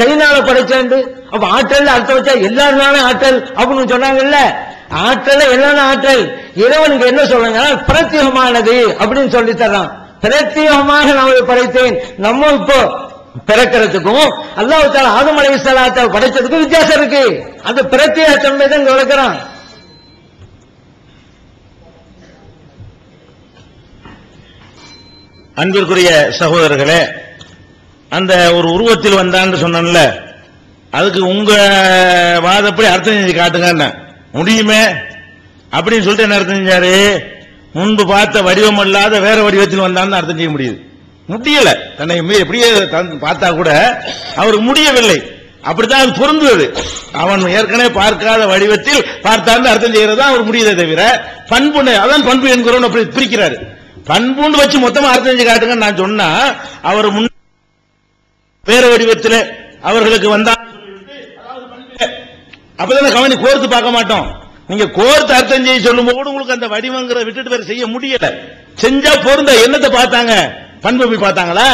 கையினால படைச்சாண்டு அப்ப ஆற்றல் அர்த்தம் வச்சா எல்லாருனாலும் ஆற்றல் அப்படின்னு சொன்னாங்கல்ல? ஆற்றல் எல்லாரும் ஆற்றல்? இறைவனுக்கு என்ன சொல்றாங்க பிரத்யேகமானது அப்படின்னு சொல்லி தர்றான். பிரத்யேகமாக நான் படைத்தேன். நம்ம இப்போ பிறக்கிறதுக்கும் அல்லாஹ் தாலா ஆதம் அலைஹிஸ்ஸலாத்தை படைச்சதுக்கும் வித்தியாசம் இருக்கு. அந்த பிரத்யேக தன்மை தான் இங்க விளக்குறான் அன்பிற்குரிய சகோதரர்களே அந்த ஒரு உருவத்தில் வந்தான்னு சொன்னேன்ல அதுக்கு உங்க வாதப்படி அர்த்தம் செஞ்சு காட்டுங்க முடியுமே? அப்படின்னு சொல்லிட்டு என்ன அர்த்தம் செஞ்சாரு? முன்பு பார்த்த வடிவம் அல்லாத வேற வடிவத்தில் வந்தான்னு அர்த்தம் செய்ய முடியுது. முடியல. தன்னை எப்படியே பார்த்தா கூட அவருக்கு முடியவில்லை. அப்படித்தான் அது பொருந்துவது. அவன் ஏற்கனவே பார்க்காத வடிவத்தில் பார்த்தான்னு அர்த்தம் செய்யறது தான் அவர் முடியுதே தவிர பண்புன்னு அதான் பண்பு என்கிறோம் அப்படி பிரிக்கிறாரு. பண்புன்னு வச்சு மொத்தமா அர்த்தம் செஞ்சு காட்டுங்கன்னு நான் சொன்னா அவர் முன் பேர வடிவத்தில் அவர்களுக்கு வந்தா அப்பதான் கவனி கோர்த்து பார்க்க மாட்டோம். நீங்க கோர்த்து அர்த்தம் செய்ய சொல்லும் போது உங்களுக்கு அந்த வடிவங்கிற விட்டுட்டு வேற செய்ய முடியல. செஞ்சா பொருந்த என்னத்தை பார்த்தாங்க? பண்பு பார்த்தாங்களா?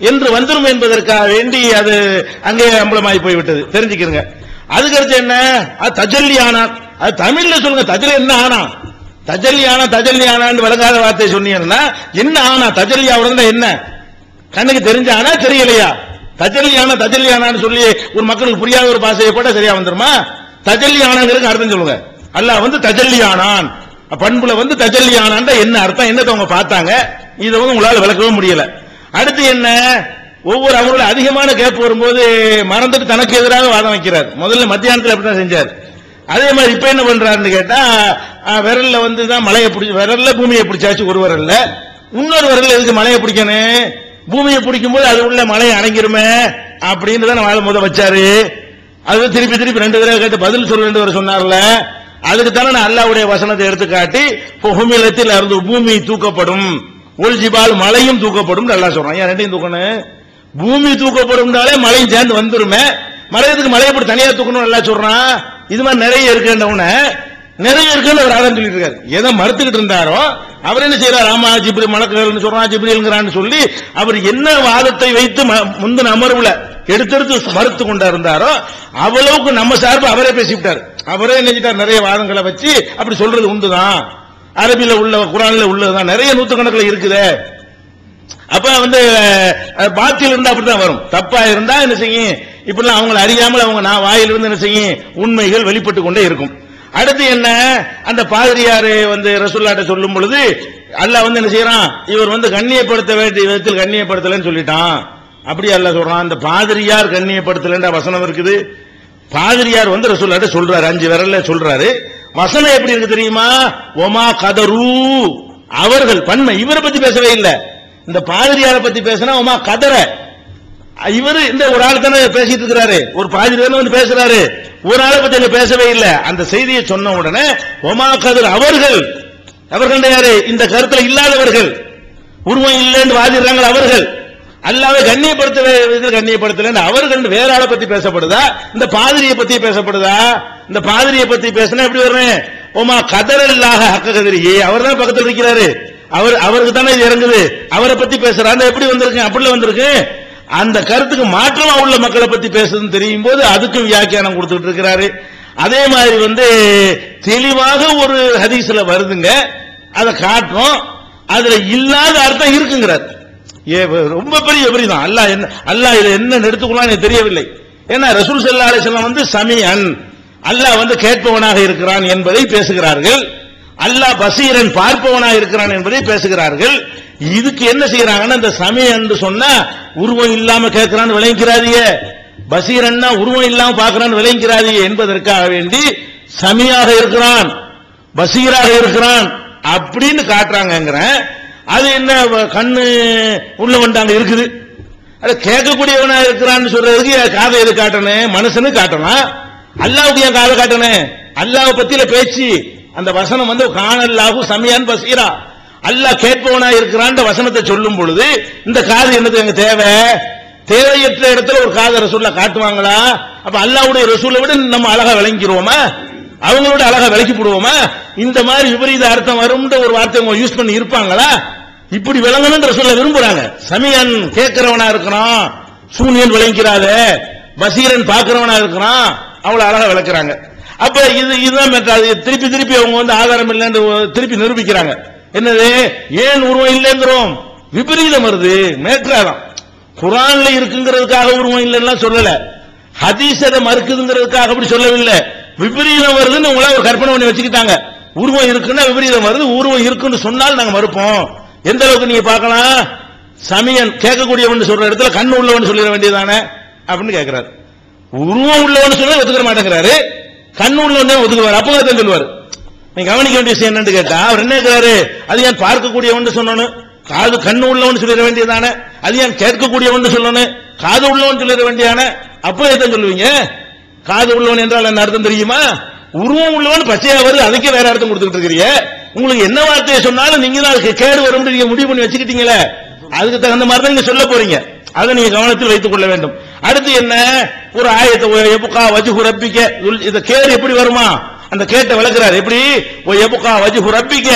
என்று வந்துரும் என்பதற்காக வேண்டி அது அங்கே அம்பலமாகி போய்விட்டது. தெரிஞ்சுக்கிறங்க. அதுக்கடுத்து என்ன? அது தஜல்லி ஆனா. அது தமிழ்ல சொல்லுங்க தஜல் என்ன ஆனா? தஜல்லி ஆனா தஜல்லி ஆனான்னு விளங்காத வார்த்தை சொன்னீங்கன்னா என்ன ஆனா? தஜல்லி ஆகுறதுன்னா என்ன? கண்ணுக்கு தெரிஞ்சானா தெரியலையா? தஜல்லியானா தஜல்லியானான்னு சொல்லி ஒரு மக்களுக்கு புரியாத ஒரு பாஷையை போட்டா சரியா வந்துருமா? தஜல்லியானாங்கிறதுக்கு அர்த்தம் சொல்லுங்க. அல்லாஹ் வந்து தஜல்லியானான். பண்புல வந்து தஜல்லியானான் என்ன அர்த்தம் என்னத்தை அவங்க பார்த்தாங்க? இதை வந்து உங்களால் விளக்கவே முடியல. அடுத்து என்ன? ஒவ்வொரு அவரோட அதிகமான கேப் வரும்போது மறந்துட்டு தனக்கு எதிராக வாதம் வைக்கிறார். முதல்ல மத்தியானத்தில் அப்படிதான் செஞ்சார். அதே மாதிரி இப்ப என்ன பண்றாருன்னு கேட்டா விரல்ல வந்து தான் மலையை பிடிச்சி விரல்ல பூமியை பிடிச்சாச்சு ஒரு விரல்ல. இன்னொரு விரல்ல எதுக்கு மலையை பிடிக்கணும்? பூமியை பிடிக்கும் போது அது உள்ள மழை அடங்கிருமே அப்படின்னு தான் வாழ முத வச்சாரு. அது திருப்பி திருப்பி ரெண்டு தடவை கேட்டு பதில் சொல்ல ரெண்டு பேர் சொன்னார்ல. அதுக்கு தானே நான் அல்லாவுடைய வசனத்தை எடுத்துக்காட்டி புகுமிலத்தில் இருந்து பூமி தூக்கப்படும். ஒல்ஜிபால் மலையும் தூக்கப்படும் நல்லா சொல்றான். ஏன் ரெண்டையும் தூக்கணும்? பூமி தூக்கப்படும்னாலே மழையும் சேர்ந்து வந்துருமே. மலையத்துக்கு மழையை போட்டு தனியா தூக்கணும் நல்லா சொல்றான். இது மாதிரி நிறைய இருக்குன்றவன நிறைய இருக்குன்னு ஒரு ஆதம் சொல்லிட்டு இருக்காரு. எதை மறுத்துக்கிட்டு இருந்தாரோ அவர் என்ன செய்யறார்? ஆமா ஜிப்ரி மலக்குகள்னு சொல்றான் ஜிப்ரிங்கிறான்னு சொல்லி அவர் என்ன வாதத்தை வைத்து ம- முந்தின அமர்வுல எடுத்தெடுத்து மறுத்து கொண்டா இருந்தாரோ அவ்வளவுக்கு நம்ம சார்பு அவரே பேசிவிட்டார். அவரே நினைச்சிட்டார் நிறைய வாதங்களை வச்சு அப்படி சொல்றது உண்டுதான். அரபியில உள்ள குரான்ல உள்ளதுதான். நிறைய நூத்துக்கணக்கில் இருக்குதே. அப்ப வந்து பாத்தியில் இருந்தா அப்படிதான் வரும். தப்பா இருந்தா என்ன செய்யும்? இப்படிலாம் அவங்களை அறியாமல் அவங்க நான் வாயிலிருந்து என்ன செய்யும்? உண்மைகள் வெளிப்பட்டு கொண்டே இருக்கும். அடுத்து என்ன? அந்த பாதிரியாரு வந்து ரசூல்லாட்ட சொல்லும் பொழுது அல்லா வந்து என்ன செய்யறான்? இவர் வந்து கண்ணியப்படுத்த வேண்டிய விதத்தில் கண்ணியப்படுத்தலன்னு சொல்லிட்டான். அப்படி அல்ல சொல்றான் அந்த பாதிரியார் கண்ணியப்படுத்தலன்ற வசனம் இருக்குது. பாதிரியார் வந்து ரசூல்லாட்ட சொல்றாரு அஞ்சு விரல்ல சொல்றாரு. வசனம் எப்படி இருக்கு தெரியுமா? ஒமா கதரு. அவர்கள் பன்மை இவரை பத்தி பேசவே இல்லை. இந்த பாதிரியாரை பத்தி பேசினா உமா கதரை இவரு இந்த ஒரு ஆள் தானே பேசிட்டு இருக்கிறாரு. ஒரு பாதிரியார் வந்து பேசுறாரு. ஒரு ஆளை பத்தி இங்க பேசவே இல்லை. அந்த செய்தியை சொன்ன உடனே ஒமா கதிர் அவர்கள். அவர்கள் யாரு? இந்த கருத்துல இல்லாதவர்கள். உருவம் இல்லைன்னு வாதிடுறாங்க அவர்கள். அல்லாவே கண்ணியப்படுத்த கண்ணியப்படுத்தல. அவர்கள் வேற ஆளை பத்தி பேசப்படுதா? இந்த பாதிரியை பத்தி பேசப்படுதா? இந்த பாதிரியை பத்தி பேசினா எப்படி வர்றேன் ஓமா இல்லாத ஹக்க கதிரியே. அவர் தான் பக்கத்தில் இருக்கிறாரு. அவர் அவருக்கு தானே இது இறங்குது. அவரை பத்தி பேசுறாரு. எப்படி வந்திருக்கு? அப்படில வந்திருக்கு. அந்த கருத்துக்கு மாற்றமா உள்ள மக்களை பத்தி பேசுறதுன்னு தெரியும் போது அதுக்கும் வியாக்கியானம் கொடுத்துட்டு இருக்கிறாரு. அதே மாதிரி வந்து தெளிவாக ஒரு ஹதீஸ்ல வருதுங்க. அதை காட்டுறோம். அதுல இல்லாத அர்த்தம் இருக்குங்கிறார். ரொம்ப பெரிய விபரீதம். அல்லாஹ் என்ன அல்லாஹ் இதை என்ன எடுத்துக்கலாம்னு எனக்கு தெரியவில்லை. ஏன்னா ரசூல் ஸல்லல்லாஹு அலைஹி வந்து சமியன் அல்லாஹ் வந்து கேட்பவனாக இருக்கிறான் என்பதை பேசுகிறார்கள். அல்லாஹ் பசீரன் பார்ப்பவனாக இருக்கிறான் என்பதை பேசுகிறார்கள். இதுக்கு என்ன செய்யறாங்கன்னா இந்த சமயம் என்று சொன்னா உருவம் இல்லாம கேட்கிறான்னு விளங்கிறாதிய பசீரன்னா உருவம் இல்லாம பார்க்கறான்னு விளங்கிறாதிய என்பதற்காக வேண்டி சமியாக இருக்கிறான் பசீராக இருக்கிறான் அப்படின்னு காட்டுறாங்கங்கிறேன். அது என்ன கண்ணு உள்ள வந்தாங்க இருக்குது. அது கேட்கக்கூடியவனா இருக்கிறான்னு சொல்றதுக்கு என் காதை எது காட்டணும் மனுஷனு காட்டலாம் அல்லாவுடைய என் காதை காட்டணும் அல்லாஹ் பத்தியில பேச்சு. அந்த வசனம் வந்து காணல்லாவும் சமியான் பசீரா. அல்லாஹ் கேட்பவனா இருக்கிறான் வசனத்தை சொல்லும் பொழுது இந்த காது என்னது எங்க தேவை? தேவையற்ற இடத்துல ஒரு காதை ரசூல்ல காட்டுவாங்களா? அப்ப அல்லாவுடைய ரசூலை விட நம்ம அழகா விளங்கிடுவோமா? அவங்களோட அழகா விளக்கி போடுவோமா? இந்த மாதிரி விபரீத அர்த்தம் வரும்ன்ற ஒரு வார்த்தை யூஸ் பண்ணி இருப்பாங்களா? இப்படி விளங்கணும்ன்ற சொல்ல விரும்புறாங்க. சமியன் கேட்கிறவனா இருக்கணும் சூனியன் விளங்கிறாத பசீரன் பாக்குறவனா இருக்கிறான் அவ்வளவு அழகா விளக்குறாங்க. அப்ப இது இதுதான் திருப்பி திருப்பி அவங்க வந்து ஆதாரம் இல்லைன்னு திருப்பி நிரூபிக்கிறாங்க. என்னது? ஏன் உருவம் இல்லைங்கிறோம்? விபரீதம் வருது. மேற்றாதான் குரான்ல இருக்குங்கிறதுக்காக உருவம் இல்லைன்னா சொல்லல. ஹதீஸ் அதை மறுக்குதுங்கிறதுக்காக அப்படி சொல்லவில்லை. விபரீதம் வருதுன்னு உங்களை ஒரு கற்பனை பண்ணி வச்சுக்கிட்டாங்க. உருவம் இருக்குன்னா விபரீதம் வருது. உருவம் இருக்குன்னு சொன்னால் நாங்க மறுப்போம். எந்த அளவுக்கு நீங்க பார்க்கலாம்? சமயன் கேட்கக்கூடியவன் சொல்ற இடத்துல கண் உள்ளவன் சொல்லிட வேண்டியதானே? அப்படின்னு கேட்கிறாரு உருவம் உள்ளவன் சொல்ல ஒத்துக்க மாட்டேங்கிறாரு. கண்ணு உள்ளவனே ஒத்துக்குவார். அப்போ தான் சொல்லுவார். நீங்க கவனிக்க வேண்டிய விஷயம் என்னன்னு கேட்டா அவர் என்ன இருக்கிறாரு? அது ஏன் பார்க்கக்கூடிய ஒன்று சொல்லணும்? காது கண்ணு உள்ளவன் சொல்லிட வேண்டியதானே? அது ஏன் கேட்கக்கூடிய ஒன்று சொல்லணும்? காது உள்ளவன் சொல்லிட வேண்டியதானே? அப்போ எதை சொல்லுவீங்க? காது உள்ளவன் என்றால் என்ன அர்த்தம் தெரியுமா? உருவம் உள்ளவன் பச்சையா வருது அதுக்கே வேற அர்த்தம் கொடுத்துட்டு இருக்கிறீங்க உங்களுக்கு என்ன வார்த்தையை சொன்னாலும் நீங்க தான் கேடு வரும் நீங்க முடிவு பண்ணி வச்சுக்கிட்டீங்களே. அதுக்கு தகுந்த மாதிரி தான் நீங்க சொல்ல போறீங்க. அதை நீங்க கவனத்தில் வைத்துக் கொள்ள வேண்டும். அடுத்து என்ன? ஒரு ஆயத்தை எப்புக்கா வஜுகு ரப்பிக்க. இந்த கேடு எப்படி வருமா? அந்த கேட்ட விளக்குறாரு எப்படி? ஓ எப்புக்கா வஜுகு ரப்பிக்க.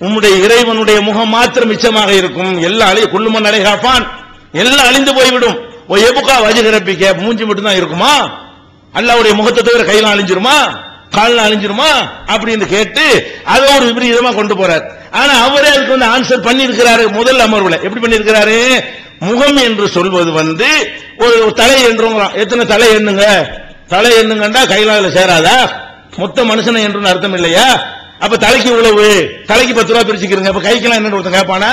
உம்முடைய இறைவனுடைய முகம் மாத்திரம் மிச்சமாக இருக்கும். எல்லா அழி குள்ளுமன் அலைகாப்பான் எல்லாம் அழிந்து போய்விடும். ஓ எபுக்கா வஜுகு ரப்பிக்க. மூஞ்சி மட்டும்தான் இருக்குமா? அல்லாவுடைய முகத்தை தவிர கையில அழிஞ்சிருமா? காலில் அழிஞ்சிருமா? அப்படின்னு கேட்டு அதை ஒரு விபரீதமா கொண்டு போறார். ஆனா அவரே அதுக்கு வந்து ஆன்சர் பண்ணியிருக்கிறாரு முதல் அமர்வுல. எப்படி பண்ணியிருக்கிறாரு? முகம் என்று சொல்வது வந்து ஒரு தலை என்றுங்கிறான் எத்தனை தலை எண்ணுங்க? தலை எண்ணுங்கண்டா கையில சேராதா? மொத்த மனுஷனை என்று அர்த்தம் இல்லையா? அப்ப தலைக்கு உழவு தலைக்கு பத்து ரூபா பிரிச்சுக்கிறீங்க. அப்ப கைக்கெல்லாம் என்ன ஒருத்தன் கேட்பானா?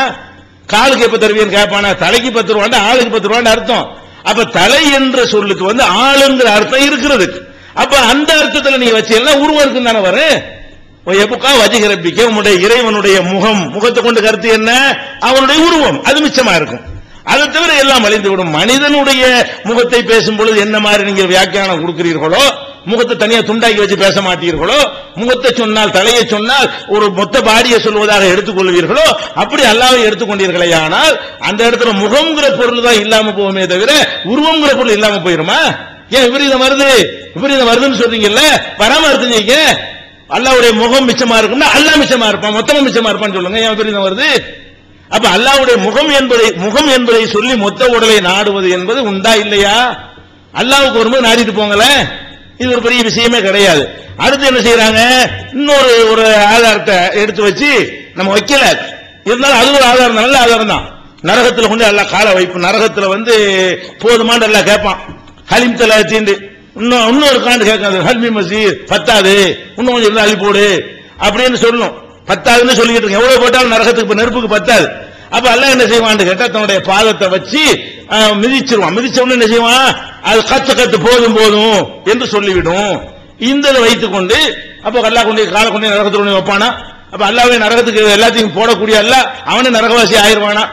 காலுக்கு எப்ப தருவீன்னு கேட்பானா? தலைக்கு பத்து ரூபாண்டா ஆளுக்கு பத்து ரூபான்னு அர்த்தம். அப்ப தலை என்ற சொல்லுக்கு வந்து ஆளுங்கிற அர்த்தம் இருக்கிறது. அப்ப அந்த அர்த்தத்துல நீங்க வச்சீங்கன்னா உருவம் இருக்குன்னு தானே வரும்? எப்பக்கா வஜிகரப்பிக்க உன்னுடைய இறைவனுடைய முகம் முகத்தை கொண்டு கருத்து என்ன? அவனுடைய உருவம். அது மிச்சமா இருக்கும். அதை தவிர எல்லாம் அழிந்து விடும் மனிதனுடைய முகத்தை பேசும் பொழுது என்ன மாதிரி நீங்க வியாக்கியானம் கொடுக்கிறீர்களோ முகத்தை தனியா துண்டாக்கி வச்சு பேச மாட்டீர்களோ? முகத்தை சொன்னால் தலையை சொன்னால் ஒரு மொத்த பாடியை சொல்வதாக எடுத்துக்கொள்வீர்களோ அப்படி அல்லாவை எடுத்துக்கொண்டீர்களே ஆனால் அந்த இடத்துல முகம்ங்கிற பொருள் தான் இல்லாம போகுமே தவிர உருவம்ங்கிற பொருள் இல்லாம போயிருமா? ஏன் விபரீதம் வருது? விபரீதம் வருதுன்னு சொல்றீங்கல்ல? வராம இருந்தீங்க அல்லாவுடைய முகம் மிச்சமா இருக்கும்னா அல்லா மிச்சமா இருப்பான் மொத்தமா மிச்சமா இருப்பான்னு சொல்லுங்க. ஏன் விபரீதம் வருது? அப்ப அல்லாவுடைய முகம் என்பதை முகம் என்பதை சொல்லி மொத்த உடலை நாடுவது என்பது உண்டா இல்லையா? அல்லாவுக்கு வரும்போது நாடிட்டு போங்களேன். இது ஒரு பெரிய விஷயமே கிடையாது. அடுத்து என்ன செய்யறாங்க இன்னொரு ஒரு ஆதாரத்தை எடுத்து வச்சு நம்ம வைக்கல. இருந்தாலும் அது ஒரு ஆதாரம் நல்ல ஆதாரம் தான். நரகத்துல கொண்டு எல்லாம் கால வைப்பு. நரகத்துல வந்து போதுமான்னு எல்லாம் கேட்பான். ஹலிம் தலா தீண்டு. இன்னும் இன்னொரு காண்டு கேட்காது ஹல்மி மசி பத்தாது. இன்னும் கொஞ்சம் இருந்தா அள்ளி போடு. அப்படின்னு சொல்லணும். பத்தாதுன்னு சொல்லிக்கிட்டு இருக்கேன். எவ்வளவு போட்டாலும் நரகத்துக்கு நெருப்புக்கு பத்தாது. அப்ப அல்ல என்ன செய்வான்னு கேட்டா தன்னுடைய பாதத்தை வச்சு மிதிச்சிருவான். மிதிச்ச உடனே என்ன செய்வான்? அது கத்து கத்து போதும் போதும் என்று சொல்லிவிடும். இந்த வைத்துக் கொண்டு அப்ப அல்லாஹ் கொண்டு காலை கொண்டு நரகத்துக்கு கொண்டு வைப்பானா? அப்ப அல்லாவே நரகத்துக்கு எல்லாத்தையும் போடக்கூடிய அல்ல அவனே நரகவாசி ஆயிருவானா?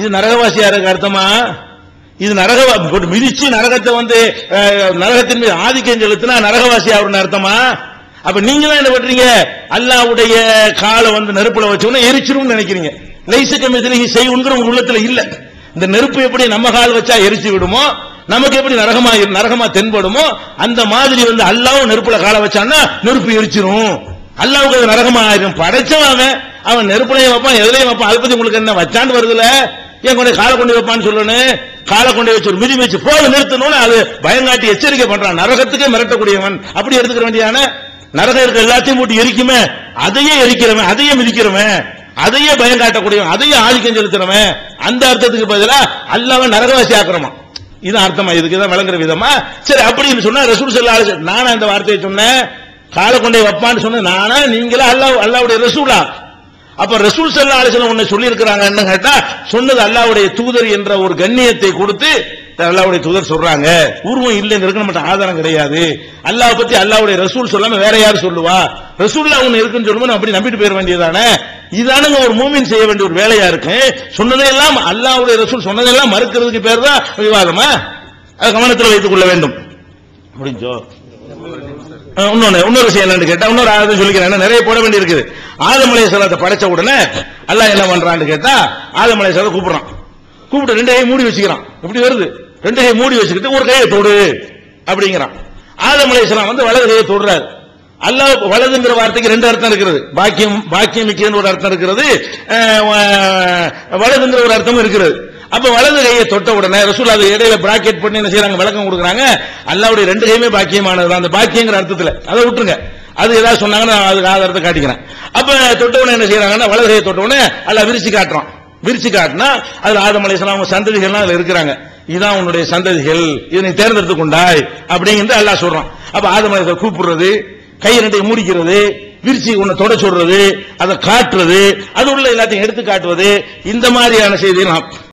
இது நரகவாசி யாருக்கு அர்த்தமா? இது நரக மிதிச்சு நரகத்தை வந்து நரகத்தின் மீது ஆதிக்கம் செலுத்தினா நரகவாசி ஆகணும்னு அர்த்தமா? அப்ப நீங்க தான் என்ன பண்றீங்க? அல்லாவுடைய காலை வந்து நெருப்புல வச்சோன்னா எரிச்சிரும்னு நினைக்கிறீங்க. லைசுக்கு செய்யுங்கிற உங்க உள்ளத்துல இல்ல. இந்த நெருப்பு எப்படி நம்ம கால் வச்சா எரிச்சு விடுமோ நமக்கு எப்படி நரகமா நரகமா தென்படுமோ அந்த மாதிரி வந்து அல்லாவும் நெருப்புல காலை வச்சான்னா நெருப்பு எரிச்சிரும். அல்லாவுக்கு அது நரகமா ஆயிரும். படைச்சவன் அவன். அவன் நெருப்புலையும் வைப்பான் எதுலையும் வைப்பான். அதை பத்தி உங்களுக்கு என்ன வச்சான்னு வருதுல? ஏன் கொண்டு காலை கொண்டு வைப்பான்னு சொல்லணும்? காலை கொண்டு வச்சு ஒரு மிதி வச்சு போது நிறுத்தணும்னு அது பயங்காட்டி எச்சரிக்கை பண்றான். நரகத்துக்கே மிரட்டக்கூடியவன். அப்படி எடுத்துக்கிற வேண்டியான நரகம் இருக்க எல்லாத்தையும் போட்டு எரிக்குமே. அதையே எரிக்கிறவன் அதையே மிதிக்கிறவன். அதையே பயம் காட்டக்கூடியவன் அதையே ஆதிக்கம் செலுத்துறவன். அந்த அர்த்தத்துக்கு பதிலா அல்லாம நரகவாசி ஆக்குறமா இது அர்த்தமா? இதுக்கு தான் விளங்குற விதமா? சரி அப்படின்னு சொன்னா ரசூல் செல்ல நானா இந்த வார்த்தையை சொன்னேன்? காலை கொண்டே வைப்பான்னு சொன்னேன். நானா? நீங்களா அல்லாஹ் அல்லாவுடைய ரசூலா? அப்ப ரசூல் செல்ல ஆலோசனை ஒன்னு சொல்லி இருக்கிறாங்க கேட்டா சொன்னது அல்லாவுடைய தூதர் என்ற ஒரு கண்ணியத்தை கொடுத்து அல்லாவுடைய தூதர் சொல்றாங்க. உருவம் இல்லைங்கிறதுக்கு நம்மகிட்ட ஆதாரம் கிடையாது. அல்லாஹ் பத்தி அல்லாவுடைய ரசூல் சொல்லாம வேற யார் சொல்லுவா? ரசூல்லா ஒண்ணு இருக்குன்னு சொல்லும்போது அப்படி நம்பிட்டு போயிட வேண்டியதானே? இதானுங்க ஒரு மூமின் செய்ய வேண்டிய ஒரு வேலையா இருக்கு? சொன்னதையெல்லாம் அல்லாவுடைய ரசூல் சொன்னதெல்லாம் மறுக்கிறதுக்கு பேர் தான் விவாதமா? அதை கவனத்தில் வைத்துக் கொள்ள வேண்டும். முடிஞ்சோ? இன்னொன்னு இன்னொரு விஷயம் என்னன்னு கேட்டா இன்னொரு ஆதம் சொல்லிக்கிறேன். நிறைய போட வேண்டி இருக்குது ஆதமலை சலத்தை படைச்ச உடனே அல்லாஹ் என்ன பண்றான்னு கேட்டா ஆதமலை சலத்தை கூப்பிடுறான். கூப்பிட்டு ரெண்டையும் மூடி வச்சுக்கிறான். இப்படி வருது? ரெண்டு கையை மூடி வச்சுக்கிட்டு ஒரு கையை தொடு அப்படிங்கிறான். ஆதமலை சலாம் வந்து வலது கையை தொடுறாரு. அல்லாஹ் வலதுங்கிற வார்த்தைக்கு ரெண்டு அர்த்தம் இருக்கிறது. பாக்கியம் பாக்கியம் மிக்கன்னு ஒரு அர்த்தம் இருக்கிறது. வலதுங்கிற ஒரு அர்த்தம் இருக்கிறது. அப்ப வலது கையை தொட்ட உடனே ரசூல் அது இடையில பிராக்கெட் பண்ணி என்ன செய்யறாங்க விளக்கம் கொடுக்குறாங்க. அல்லாவுடைய ரெண்டு கையுமே பாக்கியமானது அந்த பாக்கியங்கிற அர்த்தத்துல. அதை விட்டுருங்க. அது ஏதாவது சொன்னாங்கன்னா நான் அதுக்கு ஆதாரத்தை காட்டிக்கிறேன். அப்ப தொட்ட என்ன செய்யறாங்கன்னா வலது கையை தொட்ட உடனே அல்ல விரிச்சு காட்டுறான். விரிச்சு காட்டினா அதுல ஆதம் அலைஹிஸ்ஸலாம் அவங்க சந்ததிகள்லாம் அதுல இருக்கிறாங்க. இதான் உன்னுடைய சந்ததிகள் இதனை தேர்ந்தெடுத்து கொண்டாய் அப்படிங்கிறது அல்லாஹ் சொல்றான். அப்ப ஆதம் கூப்பிடுறது கை ரெண்டையும் மூடிக்கிறது விரிச்சி உன்னை தொட சொல்றது அதை காட்டுறது அது உள்ள எல்லாத்தையும் எடுத்து காட்டுவது இந்த மாதிரியான செய்தியெல்லாம்